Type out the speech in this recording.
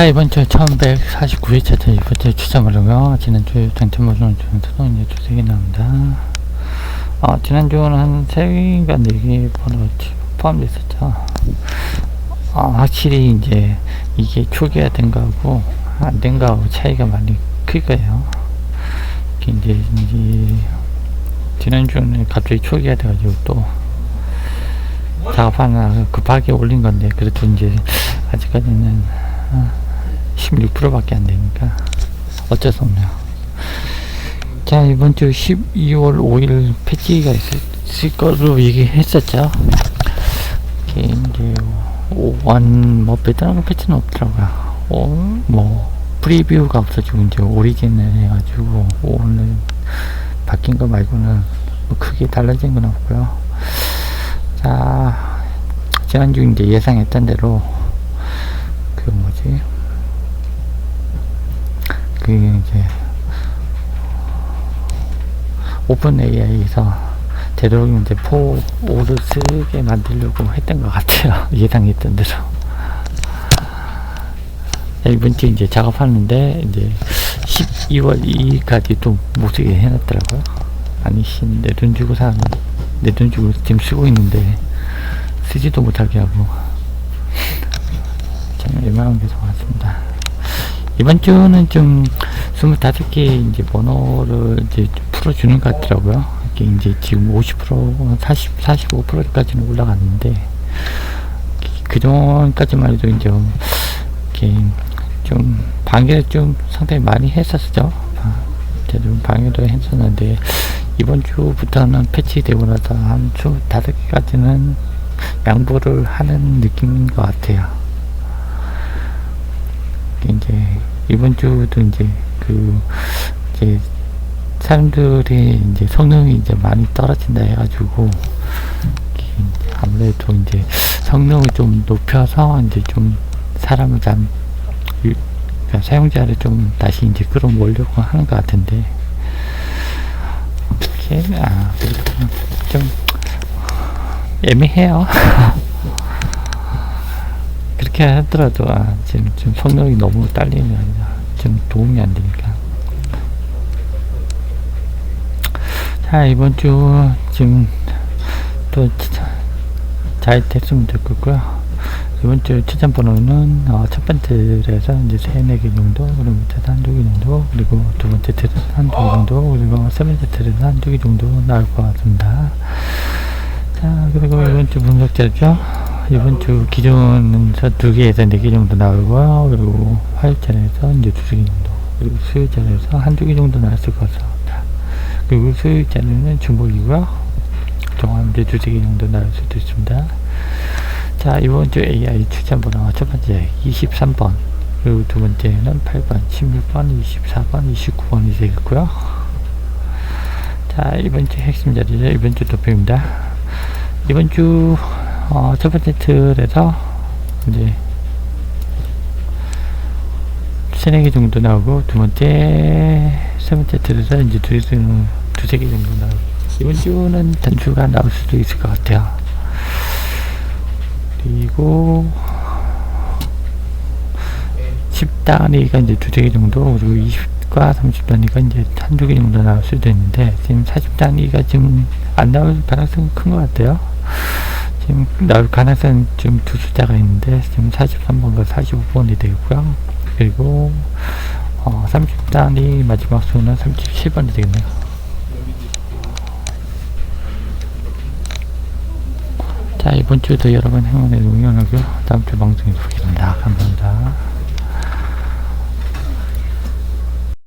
자 이번 주 1149회차 제 이번 주 추첨으로요 지난주 당첨번호는 중에서도 이제 개 나옵니다. 어, 지난주는 한 3개인가 4개 번호 포함됐었죠. 어, 확실히 이제 이게 초기화 된 거하고 안된 거하고 차이가 많이 클 거예요. 이제, 이제 지난주는 갑자기 초기화 돼가지고 또 작업 하나 급하게 올린 건데 그래도 이제 아직까지는 16%밖에 안 되니까 어쩔 수 없네요. 자 이번 주 12월 5일 패치가 있을 거로 얘기했었죠. 이게 이제 원 뭐 베트남 패치는 없더라고요. 어, 뭐 프리뷰가 없어지고 이제 오리진을 해가지고 오늘 바뀐 거 말고는 뭐 크게 달라진 건 없고요. 자 지난주 이제 예상했던 대로 그 뭐지 그 이제 오픈 AI에서 되도록 이제 4, 5를 쓰게 만들려고 했던 것 같아요. 예상했던 대로. 자, 이번 주 이제 작업하는데 이제 12월 2일까지 또 못 쓰게 해놨더라고요. 아니 내돈 주고 산내 돈 주고 지금 쓰고 있는데 쓰지도 못하게 하고. 참 애매한 게 좋았습니다. 이번 주는 좀 25개 이제 번호를 이제 좀 풀어주는 것 같더라고요. 이게 이제 지금 50%, 40, 45%까지는 올라갔는데, 그 전까지만 해도 이제, 이렇게 좀 방해를 좀 상당히 많이 했었죠. 좀 방해도 했었는데, 이번 주부터는 패치되고 나서 한주 다섯 개까지는 양보를 하는 느낌인 것 같아요. 이제 이번 주도 이제 그 이제 사람들의 이제 성능이 이제 많이 떨어진다 해가지고 아무래도 이제 성능을 좀 높여서 이제 좀 사람을 좀 그러니까 사용자를 좀 다시 이제 끌어모으려고 하는 것 같은데 이렇게 아 좀 애매해요. 그렇게 하더라도 아, 지금 좀 성능이 너무 딸리면 좀 도움이 안 되니까. 자 이번 주 지금 또 잘 됐으면 좋겠고요. 이번 주 추천 번호는 어, 첫 번째 틀에서 이제 세네 개 정도, 그리고 밑에서 한두 개 정도, 그리고 두 번째 틀에서 한두 개 정도, 그리고 세 번째 틀에서 한두 개 정도 나올 것 같습니다. 자 그리고 이번 주 분석자죠. 이번 주 기존에서 두 개에서 네 개 정도 나오고요. 그리고 화요일에서 이제 두세 개 정도. 그리고 수요일에서 한두 개 정도 나왔을 것 같습니다. 그리고 수요일에는 중복이고요. 동안 이제 두세 개 정도 나올 수도 있습니다. 자, 이번 주 AI 추천 번호 첫 번째 23번. 그리고 두 번째는 8번, 16번, 24번, 29번이 되겠고요. 자, 이번 주 핵심 자리죠. 이번 주 도표입니다. 이번 주 어, 첫 번째 틀에서 이제 세네 개 정도 나오고 두 번째 세 번째 틀에서 이제 두세 두세 개 정도 나오고 이번 주는 단추가 나올 수도 있을 것 같아요. 그리고 10단위가 이제 두세 개 정도 그리고 20과 30단위가 이제 한두 개 정도 나올 수도 있는데 지금 40단위가 지금 안 나올 가능성이 큰 것 같아요. 지금 나올 가능성 지금 두 숫자가 있는데 지금 43번과 45번이 되고요. 그리고 어, 30단위 마지막 수는 37번이 되겠네요. 자 이번 주도 여러분 행운을 응원하고요. 다음 주 방송에 뵙겠습니다. 감사합니다.